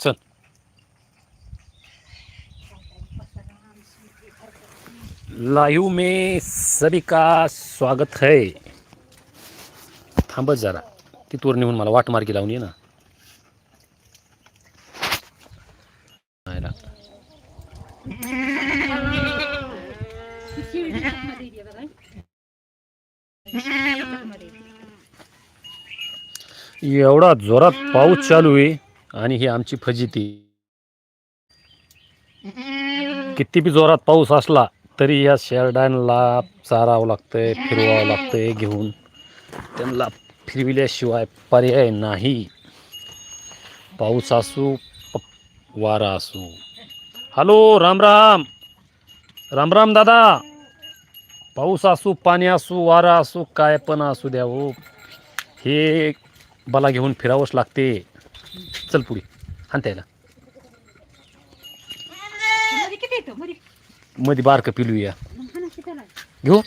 चल. लाईव में सभी का स्वागत है. थांबत जरा. तिथवर नेऊन मला वाट मार्गी लावून ये ना. नाही ना. एवढा जोरात पाऊस चालू आहे आणि ही आमची फजिती किती बी जोरात पाऊस असला तरी या शेरडांना चारावं लागतंय फिरवावं लागतंय घेऊन. त्यांना फिरविल्याशिवाय पर्याय नाही. पाऊस असू वारा असू. हॅलो राम राम. राम राम दादा. पाऊस असू पाणी असू वारा असू काय पण असू द्या हो. हे बला घेऊन फिरावंच लागते. चल पुढे. हाणता यायला मध्ये बारकं की त्याला. घेऊ.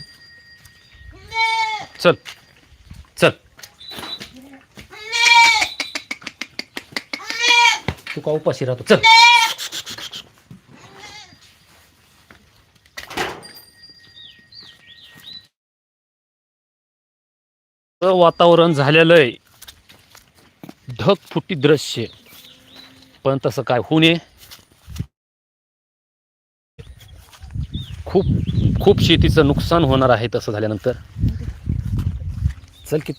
चल. चल. तू का उपाशी राहतो? चल. वातावरण झालेलं आहे ढगफुटी दृश्य. पण तसं काय होऊ नये. खूप खूप शेतीचं नुकसान होणार आहे तसं झाल्यानंतर. चल की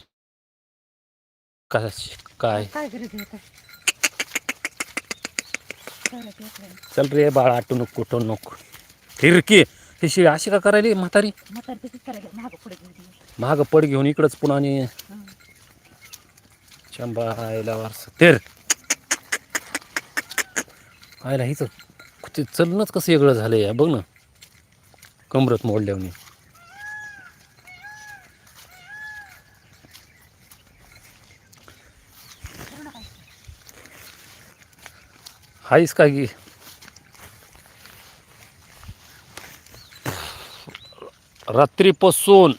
काय? चला रे बाळा आटू नको कुठं नको. फिरकी. ही शि अशी का करायली म्हातारी. महाग पड घेऊन इकडंच पुन्हा आणि हं. चंबा वारस. तेर. आयला हिच ते चलनच कसं वेगळं झालं या बघ ना. कमरत मोडल्यावनी. हायस का की? रात्रीपासून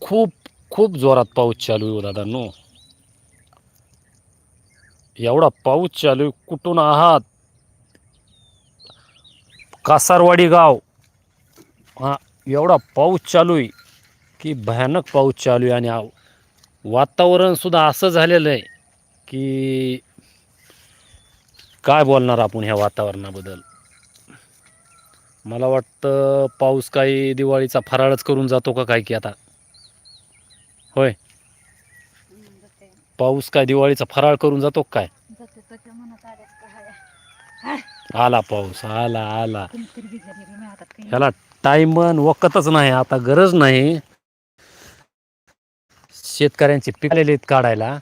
खूप खूप जोरात पाऊस चालू आहे हो दादा नो एवढा पाऊस चालू आहे कुठून आहात? कासारवाडी गाव. हा एवढा पाऊस चालू आहे की भयानक पाऊस चालू आहे. आणि वातावरणसुद्धा असं झालेलं आहे की काय बोलणार आपण ह्या वातावरणाबद्दल? मला वाटतं पाऊस काही दिवाळीचा फराळच करून जातो का काय की आता? होय. पाऊस काय दिवाळीचा फराळ करून जातो काय? आला पाऊस आला आला. ह्याला टाइमन वकतच नाही आता गरज नाही. शेतकऱ्यांचे पिकलेले आहेत काढायला.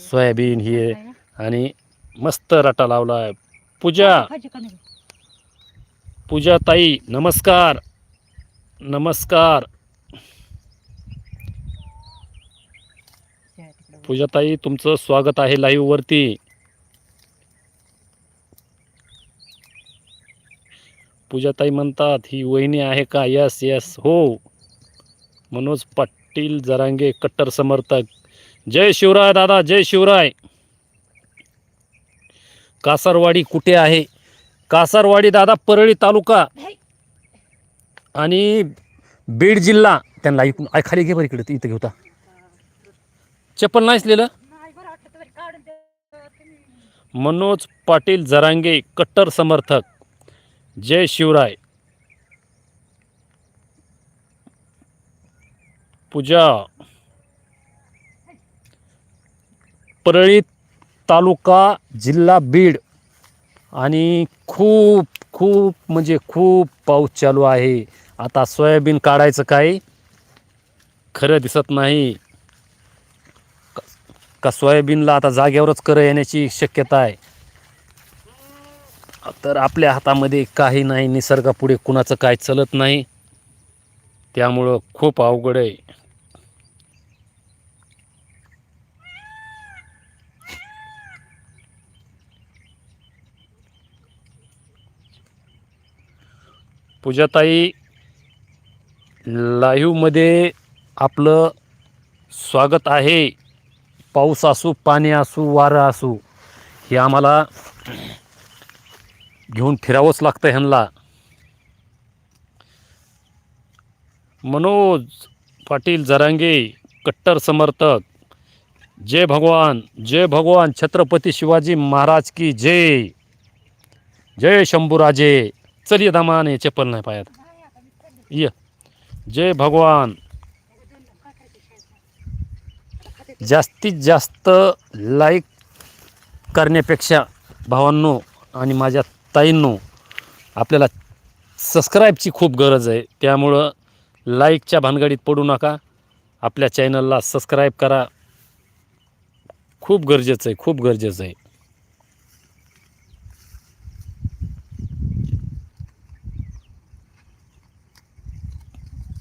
सोयाबीन हे? आणि मस्त रटा लावलाय. पूजा? पूजा ताई नमस्कार. नमस्कार. पूजाताई तुमचं स्वागत आहे लाईव्हवरती पूजाताई म्हणतात ही वहिनी आहे का? यस यस हो. मनोज पाटील जरांगे कट्टर समर्थक. जय शिवराय दादा जय शिवराय. कासारवाडी कुठे आहे? कासारवाडी दादा परळी तालुका. आणि बीड जिल्हा त्यांना ऐकून खाली घे बरं इकडे इथं घेऊता. चप्पल नाहीसलेलं नाही बरं वाटलं तर काढून द्या. तुम्ही. मनोज पाटील जरांगे कट्टर समर्थक. जय शिवराय. पूजा. परळी तालुका जिल्हा बीड. आणि खूप खूप म्हणजे खूप पाऊस चालू आहे. आता सोयाबीन काढायचं काय खरं दिसत नाही. का सोयाबीनला आता जागेवरच कर येण्याची शक्यता आहे? तर आपल्या हातामध्ये काही नाही निसर्गापुढे कुणाचं काय चलत नाही. त्यामुळं खूप अवघड आहे. पूजाताई लाईव्हमध्ये आपलं स्वागत आहे. पाऊस असू पाणी असू वारं असू हे आम्हाला घेऊन फिरावंच लागतं ह्यांना. मनोज पाटील जरांगे कट्टर समर्थक जय भगवान जय भगवान छत्रपती शिवाजी महाराज की जय. जय शंभूराजे. चल ये दामान चप्पल नाही पायात. ये. जय भगवान. जास्तीत जास्त लाईक करण्यापेक्षा भावांनो आणि माझ्या ताईंनो आपल्याला सबस्क्राईबची खूप गरज आहे. त्यामुळं लाईकच्या भानगडीत पडू नका. आपल्या चॅनलला सबस्क्राईब करा. खूप गरजेचं आहे खूप गरजेचं आहे.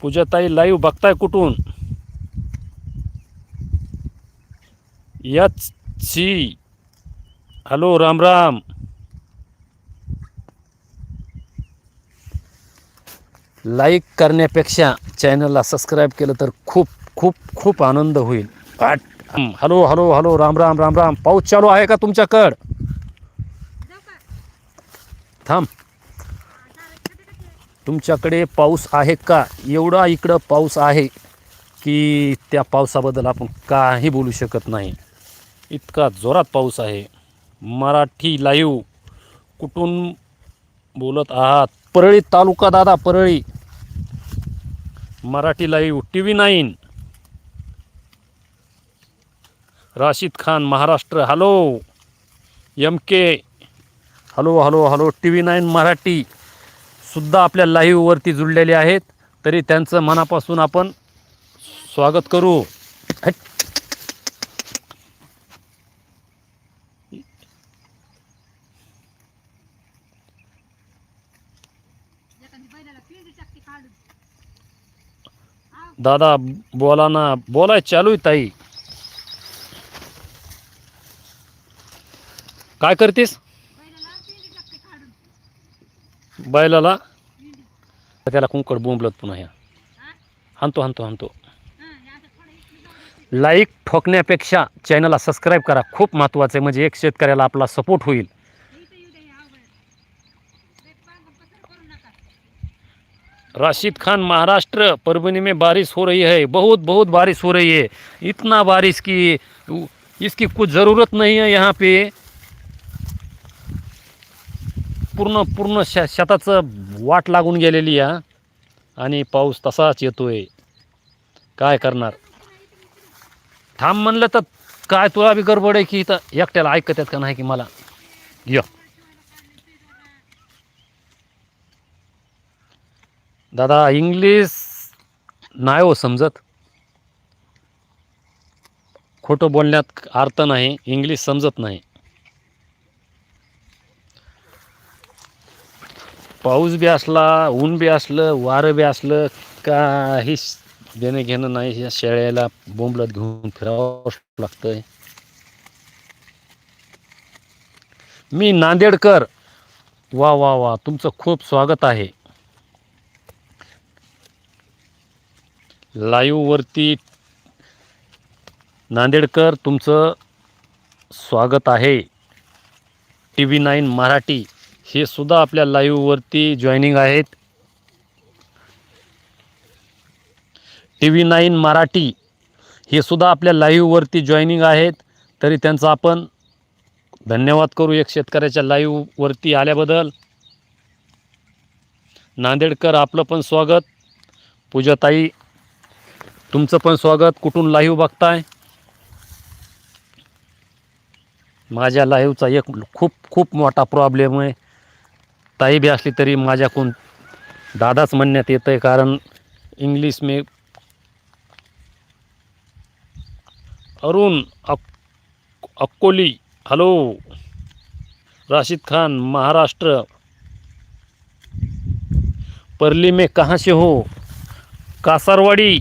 पूजाताई लाईव्ह बघताय कुठून? H C hello Ram Ram. Like करण्यापेक्षा चॅनलला सबस्क्राईब केलं तर खूप खूप खूप आनंद होईल. Hello hello hello Ram Ram Ram Ram. पाऊस चालू आहे का तुमच्याकड? थांब? तुमच्याकडे पाऊस आहे का? एवढा इकडं पाऊस आहे की त्या पावसाबद्दल आपण काही बोलू शकत नाही. इतका जोरात पाऊस आहे. मराठी लाईव्ह कुठून बोलत आहात? परळी तालुका दादा Parli. Marathi live T V nine. Rashid Khan Maharashtra hello. M K. Hello hello hello T V nine Marathi सुद्धा आपल्या लाईव्हवरती जुळलेले आहेत. तरी त्यांचं मनापासून आपण स्वागत करू. हट. दादा बोला ना. बोलाय चालू आहे ताई. काय करतेस? बैलाला? त्याला कुंकड बोंबलत पुन्हा ह्या हा? हाणतो हाणतो हाणतो. लाईक ठोकण्यापेक्षा चॅनलला सबस्क्राईब करा. खूप महत्त्वाचं आहे. म्हणजे एक शेतकऱ्याला आपला सपोर्ट होईल इथं येऊ दे हे अवघड. ते पांगून पसर करू नका. राशिद खान महाराष्ट्र परभनी में बारिश हो रही है। बहुत बहुत बारिश हो रही है। इतना बारिश की इसकी कुछ ज़रूरत नहीं है यहाँ पे। पूर्ण पूर्ण श शेताचं वाट लागून गेलेली आहे आणि पाऊस तसाच येतोय. काय करणार? थांब म्हणलं तर काय तुला बी गडबड आहे की इथं एकट्याला ऐकत आहेत का नाही की मला? य. दादा इंग्लिश नाही हो समजत. खोटं बोलण्यात अर्थ नाही इंग्लिश समजत नाही. पाऊस बी असला ऊन बी असलं वारं बी असलं काही देणं घेणं नाही. या शेळ्याला बोंबलत घेऊन फिरावं लागतंय. मी नांदेडकर. वा वा वा तुमचं खूप स्वागत आहे. लाईव्हवरती नांदेडकर तुमचं स्वागत आहे. टी व्ही नाईन मराठी हे सुद्धा आपल्या लाईव्हवरती जॉईनिंग आहेत. टी व्ही नाईन मराठी हे सुद्धा आपल्या लाईव्हवरती जॉईनिंग आहेत. तरी त्यांचा आपण धन्यवाद करू एक शेतकऱ्याच्या लाईव्हवरती आल्याबद्दल. नांदेडकर आपलं पण स्वागत. पूजाताई तुमचं पण स्वागत. कुठून लाईव्ह बघताय? माझ्या लाईव्हचा एक खूप खूप मोठा प्रॉब्लेम आहे. ताई बी असली तरी माझ्याकडून दादाच म्हणण्यात येतं आहे कारण इंग्लिश मे अरुण अक अक्कोली हॅलो. राशिद खान महाराष्ट्र. परली में कहाँ से हो? कासरवाड़ी.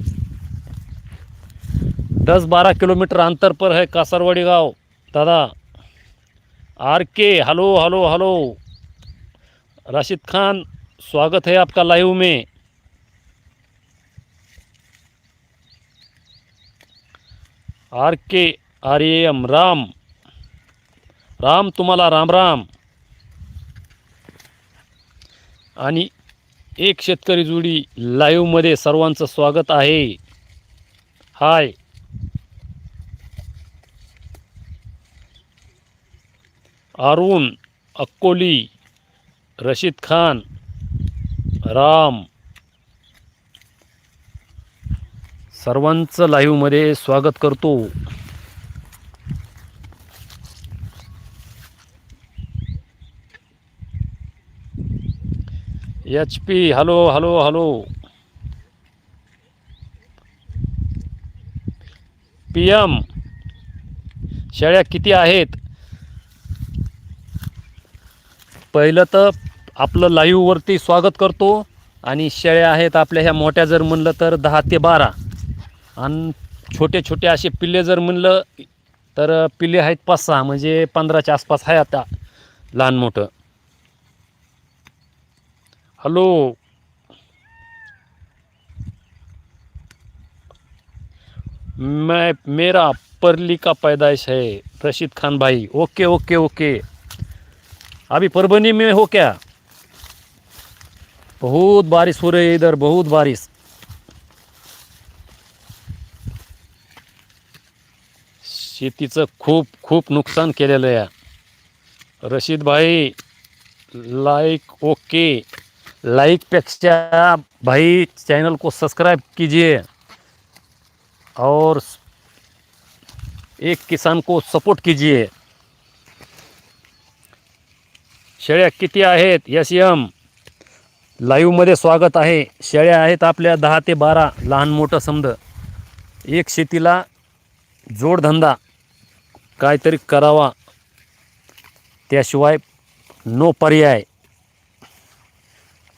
दस बारह किलोमीटर अंतर पर है कासरवाड़ी गांव। दादा R K hello hello hello. Rashid Khan स्वागत है आपका लाइव में। R K R M Ram. Ram तुम्हाला राम राम। आणि एक शेतकरी जोडी लाईव्हमध्ये सर्वांचं स्वागत आहे. हाय। अरुण अक्कोली रशीद खान राम. सर्वांचं लाईव्हमध्ये स्वागत करतो. H P hello hello hello. P M शेळ्या किती आहेत? पहिलं तर आपलं लाईव्हवरती स्वागत करतो. आणि शेळ्या आहेत आपल्या ह्या मोठ्या जर म्हणलं तर दहा ते बारा. आणि छोटे छोटे असे पिल्ले जर म्हणलं तर पिल्ले आहेत पाच सहा म्हणजे पंधराच्या आसपास आहे आता लहान मोठं. हॅलो. मैं मेरा परली का पैदाइश है रशीद खान भाई. Okay okay okay. अभी परभनी में हो क्या? बहुत बारिश हो रही है इधर बहुत बारिश। शेतीचं खूप खूप नुकसान केलेलं आहे. रशीद भाई लाइक ओके लाइकपेक्षा भाई चैनल को सब्सक्राइब कीजिए। और एक किसान को सपोर्ट कीजिए। शेळ्या किती आहेत? यस यम लाईव्हमध्ये स्वागत आहे. शेळ्या आहेत आपल्या दहा ते बारा लहान मोठं समज एक शेतीला जोडधंदा काहीतरी करावा. त्याशिवाय नो पर्याय.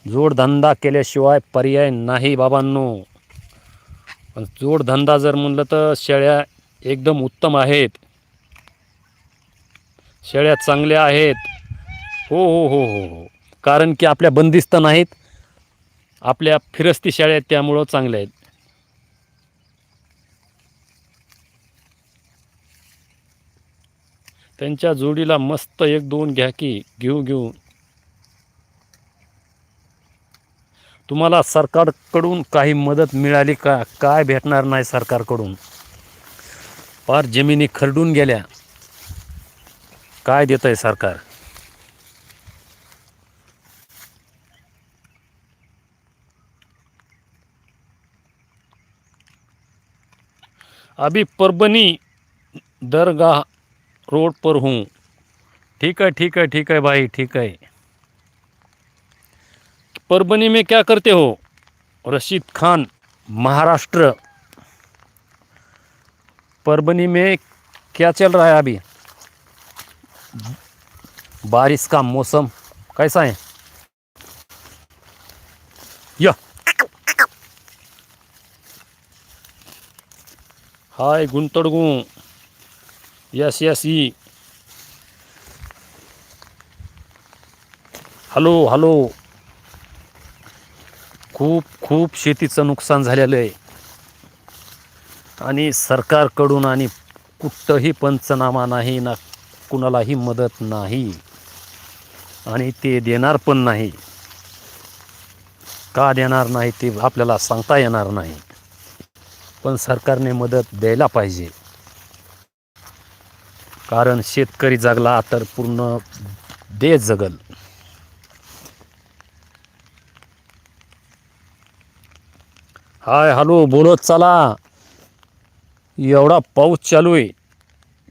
जोडधंदा केल्याशिवाय पर्याय नाही बाबांनो. पण जोडधंदा जर म्हणलं तर शेळ्या एकदम उत्तम आहेत. शेळ्या चांगल्या आहेत. हो हो हो हो हो. कारण की आपल्या बंदिस्त नाहीत. आपल्या फिरस्ती शाळा आहेत त्यामुळं चांगल्या आहेत. त्यांच्या जोडीला मस्त एक दोन घ्या की घेऊ घेऊ. तुम्हाला सरकारकडून काही मदत मिळाली का? काय भेटणार नाही सरकारकडून? फार जमिनी खरडून गेल्या. काय देत आहे सरकार? अभी परबनी दरगाह रोड पर हूँ। ठीक है ठीक है ठीक है भाई, ठीक है। परबनी में क्या करते हो? रशीद खान, महाराष्ट्र। परबनी में क्या चल रहा है अभी? बारिश का मौसम कैसा है? या hi गुंतडगू. Yes yes E. Hello hello. खूप खूप शेतीचं नुकसान झालेलं आहे. आणि सरकारकडून आणि कुठंही पंचनामा नाही ना कुणालाही मदत नाही. आणि ते देणार पण नाही. का देणार नाही ते आपल्याला सांगता येणार नाही. पण सरकारने मदत द्यायला पाहिजे. कारण शेतकरी जगला तर पूर्ण देश जगल. हाय हॅलो बोलत चला. एवढा पाऊस चालू आहे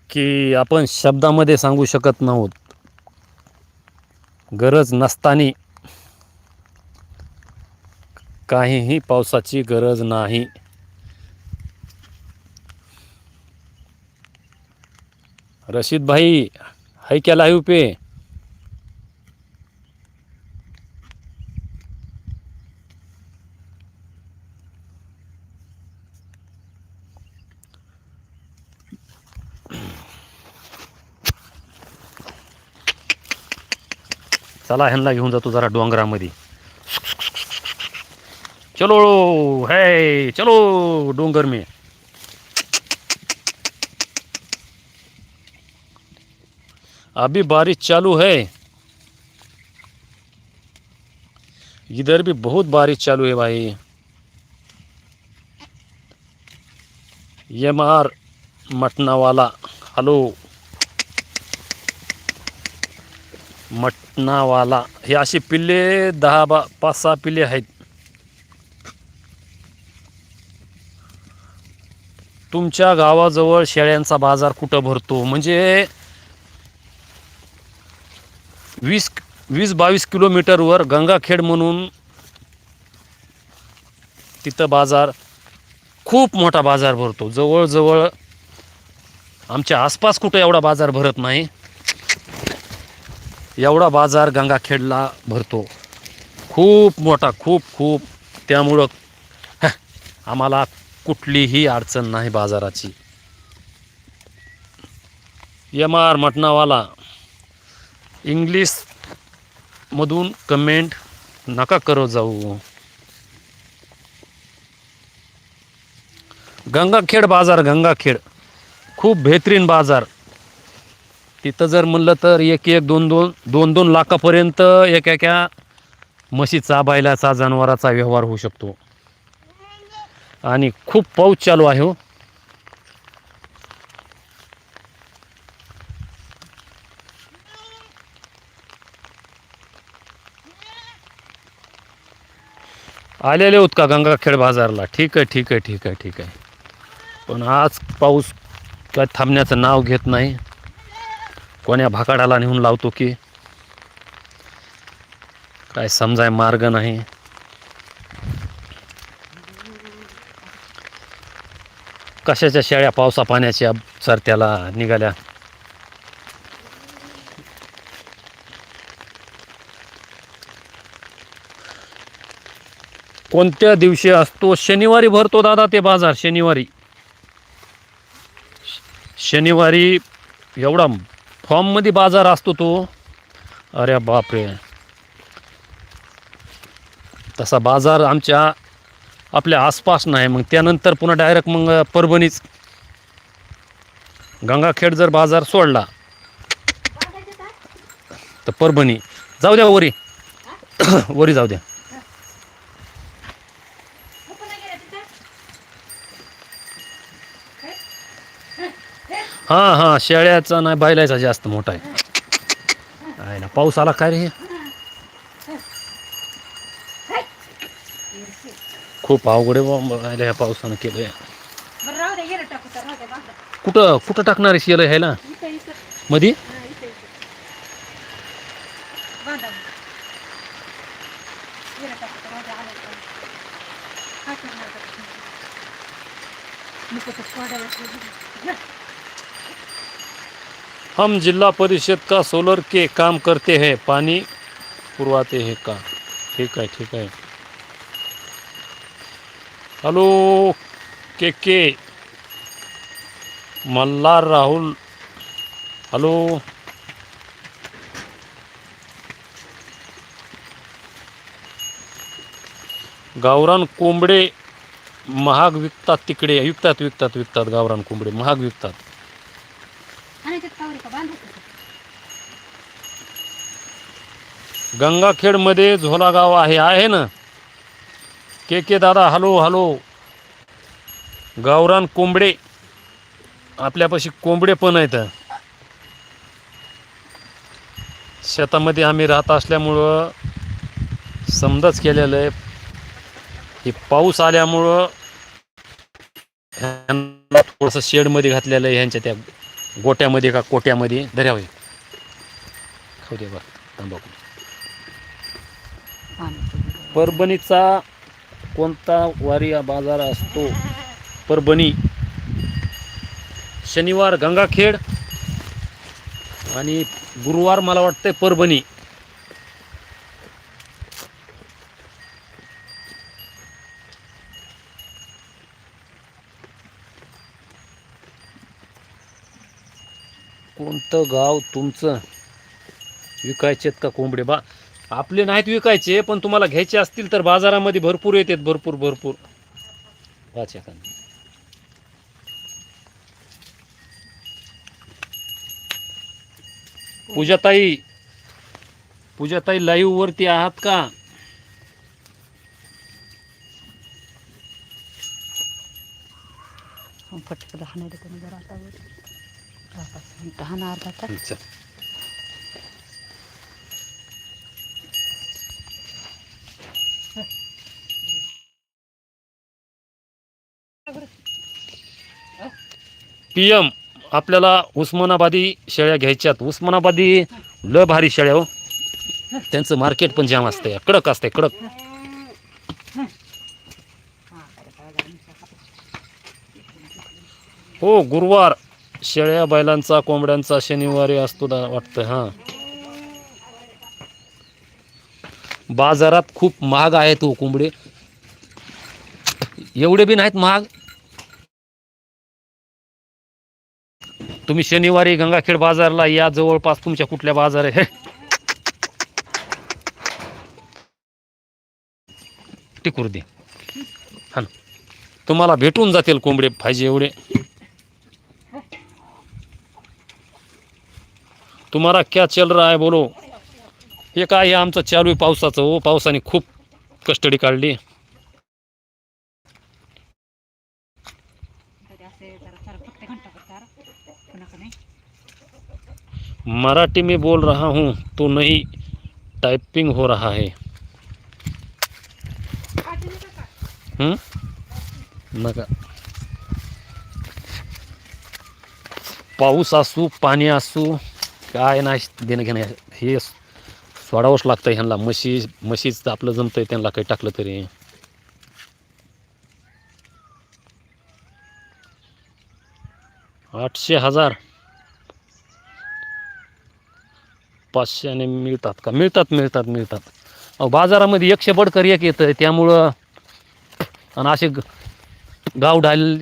की आपण शब्दामध्ये सांगू शकत नव्हत गरज नसताना काहीही पावसाची गरज नाही. रशीद भाई है क्या लाइव हो पे? चला ह्यांना घेऊन जातो जरा डोंगरामध्ये. चलो है चलो डोंगर में. अभी बारिश चालू है। इधर भी बहुत बारिश चालू है भाई। एम आर मटनावाला। हॅलो। मटनावाला। हे अशी पिल्ले दहा बा पाच सहा पिल्ले आहेत। तुमच्या गावाजवळ शेळ्यांचा बाजार कुठं भरतो? म्हणजे वीस वीस बावीस किलोमीटरवर गंगाखेड म्हणून तिथं बाजार खूप मोठा बाजार भरतो. जवळजवळ आमच्या आसपास कुठं एवढा बाजार भरत नाही. एवढा बाजार गंगाखेडला भरतो. खूप मोठा खूप खूप. त्यामुळं आम्हाला कुठलीही अडचण नाही बाजाराची. एम आर मटनावाला इंग्लिशमधून कमेंट नका करत जाऊ. गंगाखेड बाजार गंगाखेड. खूप बेहतरीन बाजार. तिथं जर म्हणलं तर एक एक दोन दोन दोन दोन लाखापर्यंत एक एका म्हशीचा बैलाचा जनावराचा व्यवहार होऊ शकतो. आणि खूप पाऊस चालू आहे हो. आलेले होत का गंगाखेड बाजारला? ठीक आहे ठीक आहे ठीक आहे ठीक आहे. पण आज पाऊस काय थांबण्याचं नाव घेत नाही. कोण्या भाकाडाला नेऊन लावतो की? काय समजाय मार्ग नाही. कशाच्या शेळ्या पावसा पाण्याच्या सरत्याला निघाल्या? कोणत्या दिवशी असतो? शनिवारी भरतो दादा ते बाजार शनिवारी. शनिवारी एवढा फॉर्ममध्ये बाजार असतो तो. अरे बापरे. तसा बाजार आमच्या आपल्या आसपास नाही. मग त्यानंतर पुन्हा डायरेक्ट मग परभणीच गंगाखेड जर बाजार सोडला तर परभणी. जाऊ द्या वरी. वरी जाऊ द्या. हां हां शेळ्याचा नाही बैलाचा जास्त मोठा आहे. आहे ना पाऊस आला काय रे हे? खूप अवघड आहे ह्या पावसानं केलं बरं राहू दे गेलं टाकू तर राहू दे बांधा. कुठं कुठं टाकणार आहे शेलं ह्याला? मधी हा इथं इथं बांधा गेलं टाकू तर राहू दे आलं तर. काय करणार आता? नको तर सोडायला ठेवलं. हम जिला परिषद का सोलर के काम करते हैं। पानी पुरवाते हैं का। ठीक आहे ठीक आहे hello K K? Malhar Rahul. Hello. गावरान कोंबडे महाग विकतात तिकडे। विकतात विकतात विकतात गावरान कोंबडे महाग विकतात आणि त्यात कावरी का बांधायचं गंगाखेडमध्ये झोला गाव आहे आहे ना? के के दादा हॅलो हॅलो. गावरान कोंबडे. आपल्यापाशी कोंबडे पण आहेत. शेतामध्ये आम्ही राहत असल्यामुळं समजाच केलेलं आहे. हे पाऊस आल्यामुळं ह्यांना थोडंसं शेडमध्ये घातलेलं आहे ह्यांच्या त्या गोट्यामध्ये का कोट्यामध्ये. दर्यावे खाऊ दे बरं तंबाखू परभणीचा कोणता वारी बाजार असतो? परभणी. शनिवार गंगाखेड आणि गुरुवार मला वाटतंय परभणी. कोणतं गाव तुमचं? विकायचेत का कोंबडे? बा आपले नाहीत विकायचे पण तुम्हाला घ्यायचे असतील तर बाजारामध्ये भरपूर येतात भरपूर भरपूर. वाच. पूजाताई पूजाताई लाईव्ह वरती आहात का? हाणा अर्धा तास. पीएम आपल्याला उस्मानाबादी शेळ्या घ्यायच्यात. उस्मानाबादी ल भारी शेळ्या हो. त्यांचं मार्केट पण जाम असतंय. कडक असतंय कडक. हो गुरुवार. शेळ्या बैलांचा कोंबड्यांचा शनिवारी असतो वाटतं हां. बाजारात खूप महाग आहेत हो कोंबडे. एवढे बी नाहीत महाग. तुम्ही शनिवारी गंगाखेड बाजारला या जवळपास तुमच्या कुठल्या बाजार आहे? टिकूर दे. हा तुम्हाला भेटून जातील कोंबडे पाहिजे एवढे. तुम्हाला क्या चल रहा है बोलो. हे काय आमचं चालू आहे पावसाचं हो पावसाने खूप कस्टडी काढली तरी असे जरा सारं फक्त घंटा सारा पुन्हा का नाही मराठी में बोल रहा हूँ तो नहीं टाइपिंग हो रहा है। नका। पाऊस असू पाणी असू काय नाही देणं घेणं हे सोडावंच लागतं ह्यांना. म्हशी म्हशीचं आपलं जमतंय त्यांना काही टाकलं तरी. आठशे हजार. पाचशेने मिळतात का? मिळतात मिळतात मिळतात. अहो बाजारामध्ये एकशे बडकर एक येतं त्यामुळं आणि असे ग- गाव ढाल